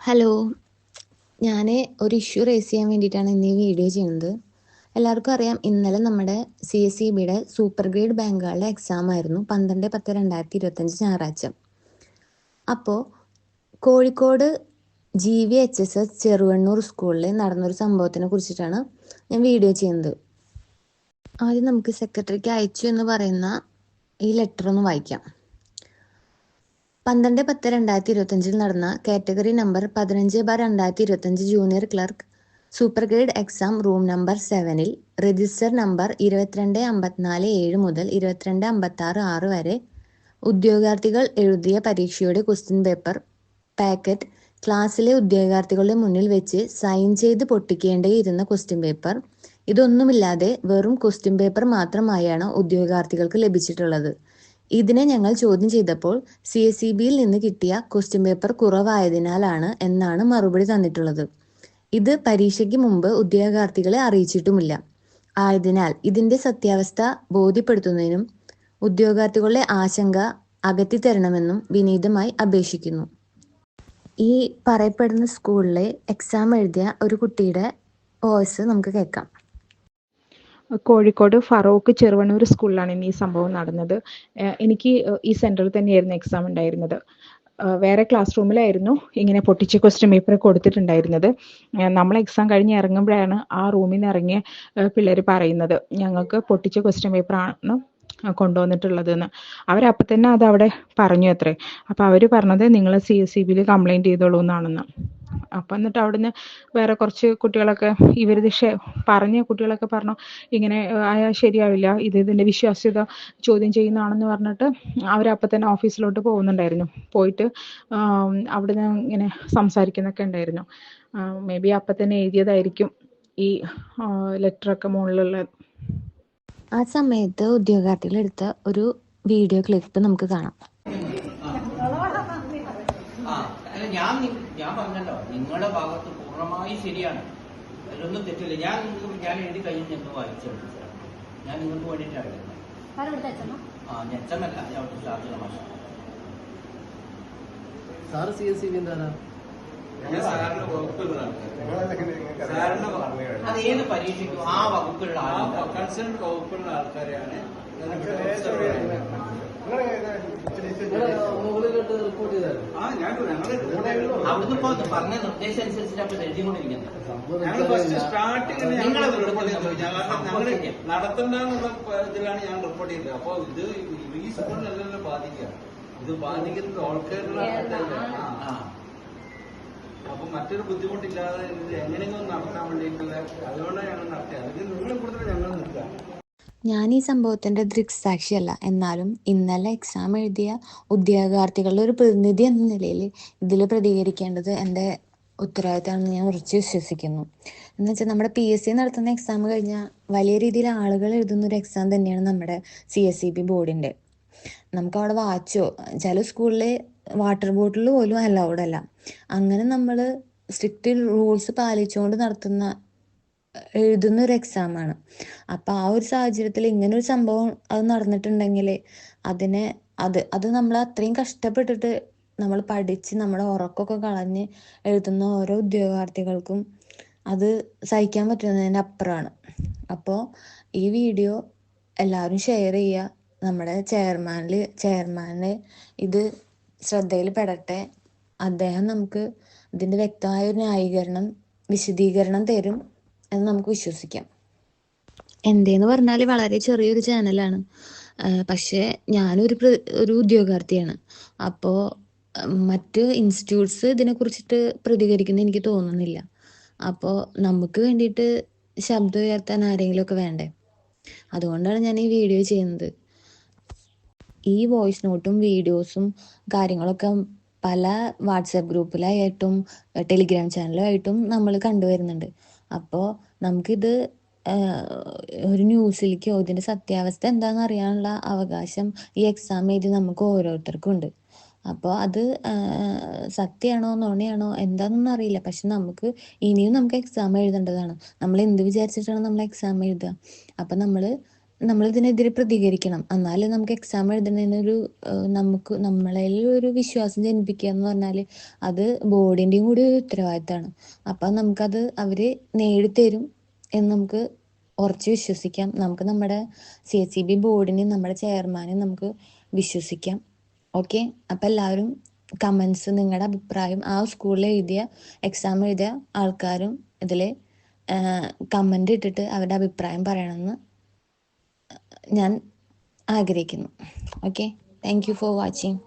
Hello. ഞാൻ ഒരു issue raise ചെയ്യാൻ വേണ്ടിയിട്ടാണ് ഇന്ന് ഈ വീഡിയോ ചെയ്യുന്നത്. എല്ലാവർക്കും അറിയാം ഇന്നലെ നമ്മുടെ സി എസ് സി ബിയുടെ സൂപ്പർ ഗ്രേഡ് ബാങ്കുകളുടെ എക്സാം ആയിരുന്നു പന്ത്രണ്ട് പത്ത് രണ്ടായിരത്തി ഇരുപത്തഞ്ച് ഞായറാഴ്ച. അപ്പോൾ Kozhikode G V H S S Cheruvannur സ്കൂളിൽ നടന്നൊരു സംഭവത്തിനെ കുറിച്ചിട്ടാണ് ഞാൻ വീഡിയോ ചെയ്യുന്നത്. ആദ്യം നമുക്ക് സെക്രട്ടറിക്ക് അയച്ചു എന്ന് പറയുന്ന ഈ ലെറ്റർ ഒന്ന് വായിക്കാം. പന്ത്രണ്ട് പത്ത് രണ്ടായിരത്തി ഇരുപത്തഞ്ചിൽ നടന്ന കാറ്റഗറി നമ്പർ പതിനഞ്ച് ബാർ രണ്ടായിരത്തി ഇരുപത്തഞ്ച് junior clerk super grade exam room number സെവനിൽ രജിസ്റ്റർ നമ്പർ ഇരുപത്തിരണ്ട് അമ്പത്തിനാല് ഏഴ് മുതൽ ഇരുപത്തിരണ്ട് അമ്പത്തി ആറ് ആറ് വരെ ഉദ്യോഗാർത്ഥികൾ എഴുതിയ പരീക്ഷയുടെ ക്വസ്റ്റ്യൻ പേപ്പർ പാക്കറ്റ് ക്ലാസ്സിലെ ഉദ്യോഗാർത്ഥികളുടെ മുന്നിൽ വെച്ച് സൈൻ ചെയ്ത് പൊട്ടിക്കേണ്ടിയിരുന്ന ക്വസ്റ്റ്യൻ പേപ്പർ. ഇതൊന്നുമില്ലാതെ വെറും ക്വസ്റ്റ്യൻ പേപ്പർ മാത്രമായാണ് ഉദ്യോഗാർത്ഥികൾക്ക് ലഭിച്ചിട്ടുള്ളത്. ഇതിനെ ഞങ്ങൾ ചോദ്യം ചെയ്തപ്പോൾ സി എസ് സി ബിയിൽ നിന്ന് കിട്ടിയ ക്വസ്റ്റ്യൻ പേപ്പർ കുറവായതിനാലാണ് എന്നാണ് മറുപടി തന്നിട്ടുള്ളത്. ഇത് പരീക്ഷയ്ക്ക് മുമ്പ് ഉദ്യോഗാർത്ഥികളെ അറിയിച്ചിട്ടുമില്ല. ആയതിനാൽ ഇതിന്റെ സത്യാവസ്ഥ ബോധ്യപ്പെടുത്തുന്നതിനും ഉദ്യോഗാർത്ഥികളുടെ ആശങ്ക അകറ്റി തരണമെന്നും വിനീതമായി അപേക്ഷിക്കുന്നു. ഈ പറയപ്പെടുന്ന സ്കൂളിലെ എക്സാം എഴുതിയ ഒരു കുട്ടിയുടെ വോയിസ് നമുക്ക് കേൾക്കാം. കോഴിക്കോട് ഫറോക്ക് ചെറുവണ്ണൂർ സ്കൂളിലാണ് ഈ സംഭവം നടന്നത്. എനിക്ക് ഈ സെന്ററിൽ തന്നെയായിരുന്നു എക്സാം ഉണ്ടായിരുന്നത്. വേറെ ക്ലാസ് റൂമിലായിരുന്നു ഇങ്ങനെ പൊട്ടിച്ച ക്വസ്റ്റ്യൻ പേപ്പർ കൊടുത്തിട്ടുണ്ടായിരുന്നത്. നമ്മൾ എക്സാം കഴിഞ്ഞ് ഇറങ്ങുമ്പോഴാണ് ആ റൂമിൽ നിന്ന് ഇറങ്ങിയ പിള്ളേർ പറയുന്നത്. ഞങ്ങൾക്ക് പൊട്ടിച്ച ക്വസ്റ്റ്യൻ പേപ്പർ ആണ് കൊണ്ടുവന്നിട്ടുള്ളതെന്ന്. അവരപ്പം തന്നെ അത് അവിടെ പറഞ്ഞു അത്രേ. അപ്പം അവർ പറഞ്ഞത് നിങ്ങൾ സി എസ് സി ബിയിൽ കംപ്ലൈന്റ് ചെയ്തോളൂ എന്നാണെന്ന് അപ്പം എന്നിട്ട് അവിടുന്ന് വേറെ കുറച്ച് കുട്ടികളൊക്കെ ഇവർ ദിശ പറഞ്ഞ കുട്ടികളൊക്കെ പറഞ്ഞു ഇങ്ങനെ ആയാൽ ശരിയാവില്ല ഇത് ഇതിന്റെ വിശ്വാസ്യത ചോദ്യം ചെയ്യുന്നതാണെന്ന് പറഞ്ഞിട്ട് അവരപ്പം തന്നെ ഓഫീസിലോട്ട് പോകുന്നുണ്ടായിരുന്നു. പോയിട്ട് അവിടുന്ന് ഇങ്ങനെ സംസാരിക്കുന്നൊക്കെ ഉണ്ടായിരുന്നു. മേ ബി അപ്പം തന്നെ എഴുതിയതായിരിക്കും ഈ ലെറ്ററൊക്കെ മുകളിലുള്ള ആ സമയത്ത് ഉദ്യോഗാർത്ഥികൾ എടുത്ത ഒരു വീഡിയോ ക്ലിപ്പ് നമുക്ക് കാണാം ആ അല്ല ഞാൻ ഞാൻ പറഞ്ഞല്ലോ നിങ്ങളുടെ ഭാഗത്ത് പൂർണമായി ശരിയാണ്. അതിലൊന്നും തെറ്റില്ല. ഞാൻ നിങ്ങൾക്ക് ഞാൻ എഴുതി കഴിഞ്ഞ് ഞങ്ങൾ വായിച്ചു ഞാൻ നിങ്ങൾക്ക് വേണ്ടിയിട്ടാണ് എഴുതുന്നത്. ആ ഞെച്ചമല്ല ഞാൻ അവിടുത്തെ സ്റ്റാഫ് തമാശ sir C S C B എന്താണ് സാറിന് വകുപ്പുള്ള അത് ഏത് പരീക്ഷയ്ക്കും ആ വകുപ്പിലുള്ള കൺസേൺ വകുപ്പുള്ള ആൾക്കാരെയാണ്. അവിടുന്ന് ഇപ്പൊ പറഞ്ഞ നിർദ്ദേശം അനുസരിച്ചിട്ട് എഴുതിക്കൊണ്ടിരിക്കുന്നത് ഞങ്ങൾ ഫസ്റ്റ് സ്റ്റാർട്ടിങ്ങിൽ നിങ്ങളെ റിപ്പോർട്ട് നടത്തണ്ടെന്നുള്ള ഇതിലാണ് ഞാൻ റിപ്പോർട്ട് ചെയ്തത്. അപ്പോൾ ഇത് ഈ ബാധിക്കുക. ഇത് ബാധിക്കുന്നത് ഓൾ കേരള ആ. അപ്പൊ മറ്റൊരു ബുദ്ധിമുട്ടില്ലാതെ എങ്ങനെയെങ്കിലും നടത്താൻ വേണ്ടിയിട്ടുള്ള അതുകൊണ്ടാണ് ഞങ്ങൾ നടത്തിയത്. അല്ലെങ്കിൽ നിങ്ങൾ ഞാൻ ഈ സംഭവത്തിന്റെ ദൃക്സാക്ഷിയല്ല. എന്നാലും ഇന്നലെ എക്സാം എഴുതിയ ഉദ്യോഗാർത്ഥികളുടെ ഒരു പ്രതിനിധി എന്ന നിലയിൽ ഇതിൽ പ്രതികരിക്കേണ്ടത് എന്റെ ഉത്തരവാദിത്തമാണെന്ന് ഞാൻ ഉറച്ചു വിശ്വസിക്കുന്നു. എന്ന് വെച്ചാൽ നമ്മുടെ പി എസ് സി നടത്തുന്ന എക്സാം കഴിഞ്ഞാൽ വലിയ രീതിയിൽ ആളുകൾ എഴുതുന്ന ഒരു എക്സാം തന്നെയാണ് നമ്മുടെ സി എസ് സി ബി ബോർഡിന്റെ നമുക്ക് അവിടെ വാച്ചോ? ചില സ്കൂളിലെ വാട്ടർ ബോട്ടിൽ പോലും അലൗഡ് അല്ല. അങ്ങനെ നമ്മൾ സ്ട്രിക്റ്റ് റൂൾസ് പാലിച്ചുകൊണ്ട് നടത്തുന്ന എഴുതുന്ന ഒരു എക്സാമാണ് അപ്പൊ ആ ഒരു സാഹചര്യത്തിൽ ഇങ്ങനെ ഒരു സംഭവം അത് നടന്നിട്ടുണ്ടെങ്കിൽ അതിനെ അത് അത് നമ്മൾ അത്രയും കഷ്ടപ്പെട്ടിട്ട് നമ്മൾ പഠിച്ച് നമ്മുടെ ഉറക്കമൊക്കെ കളഞ്ഞ് എഴുതുന്ന ഓരോ ഉദ്യോഗാർത്ഥികൾക്കും അത് സഹിക്കാൻ പറ്റുന്നതിന് അപ്പുറമാണ്. അപ്പോൾ ഈ വീഡിയോ എല്ലാവരും ഷെയർ ചെയ്യുക. നമ്മുടെ ചെയർമാനിൽ ചെയർമാന് ഇത് ശ്രദ്ധയിൽ പെടട്ടെ അദ്ദേഹം നമുക്ക് ഇതിന്റെ വ്യക്തമായ ഒരു ന്യായീകരണം വിശദീകരണം തരും. എന്ന് നമുക്ക് വിശ്വസിക്കാം. എന്തേന്ന് പറഞ്ഞാൽ വളരെ ചെറിയൊരു ചാനലാണ്. പക്ഷേ ഞാനൊരു ഒരു ഉദ്യോഗാർത്ഥിയാണ്. അപ്പോൾ മറ്റ് ഇൻസ്റ്റിറ്റ്യൂട്ട്സ് ഇതിനെ കുറിച്ചിട്ട് പ്രതികരിക്കുന്ന എനിക്ക് തോന്നുന്നില്ല. അപ്പോൾ നമുക്ക് വേണ്ടിയിട്ട് ശബ്ദം ഉയർത്താൻ ആരെങ്കിലും ഒക്കെ വേണ്ടേ? അതുകൊണ്ടാണ് ഞാൻ ഈ വീഡിയോ ചെയ്യുന്നത്. ഈ വോയിസ് നോട്ടും വീഡിയോസും കാര്യങ്ങളൊക്കെ പല വാട്സാപ്പ് ഗ്രൂപ്പിലായിട്ടും ടെലിഗ്രാം ചാനലായിട്ടും നമ്മൾ കണ്ടുവരുന്നുണ്ട്. അപ്പോൾ നമുക്കിത് ഒരു ന്യൂസിലേക്കോ ഇതിന്റെ സത്യാവസ്ഥ എന്താണെന്ന് അറിയാനുള്ള അവകാശം ഈ എക്സാം എഴുതി നമുക്ക് ഓരോരുത്തർക്കും ഉണ്ട് അപ്പോൾ അത് സത്യമാണോ നുണയാണോ എന്താണെന്നൊന്നും അറിയില്ല. പക്ഷെ നമുക്ക് ഇനിയും നമുക്ക് എക്സാം എഴുതേണ്ടതാണ്. നമ്മൾ എന്ത് വിചാരിച്ചിട്ടാണ് നമ്മൾ എക്സാം എഴുതുക? അപ്പം നമ്മൾ നമ്മൾ ഇതിനെതിരെ പ്രതികരിക്കണം. എന്നാലേ നമുക്ക് എക്സാം എഴുതുന്നതിനൊരു നമുക്ക് നമ്മളെ ഒരു വിശ്വാസം ജനിപ്പിക്കുക എന്ന് പറഞ്ഞാൽ അത് ബോർഡിന്റെയും കൂടി ഒരു ഉത്തരവാദിത്തമാണ് അപ്പം നമുക്കത് അവർ നേടിത്തരും എന്ന് നമുക്ക് ഉറച്ച് വിശ്വസിക്കാം. നമുക്ക് നമ്മുടെ സി എസ് സി ബി ബോർഡിനെയും നമ്മുടെ ചെയർമാനെയും നമുക്ക് വിശ്വസിക്കാം. ഓക്കെ? അപ്പം എല്ലാവരും കമന്റ്സ് നിങ്ങളുടെ അഭിപ്രായം ആ സ്കൂളിൽ എഴുതിയ എക്സാം എഴുതിയ ആൾക്കാരും ഇതിൽ കമന്റ് ഇട്ടിട്ട് അവരുടെ അഭിപ്രായം പറയണമെന്ന് ഞാൻ ആഗ്രഹിക്കുന്നു. Okay thank you for watching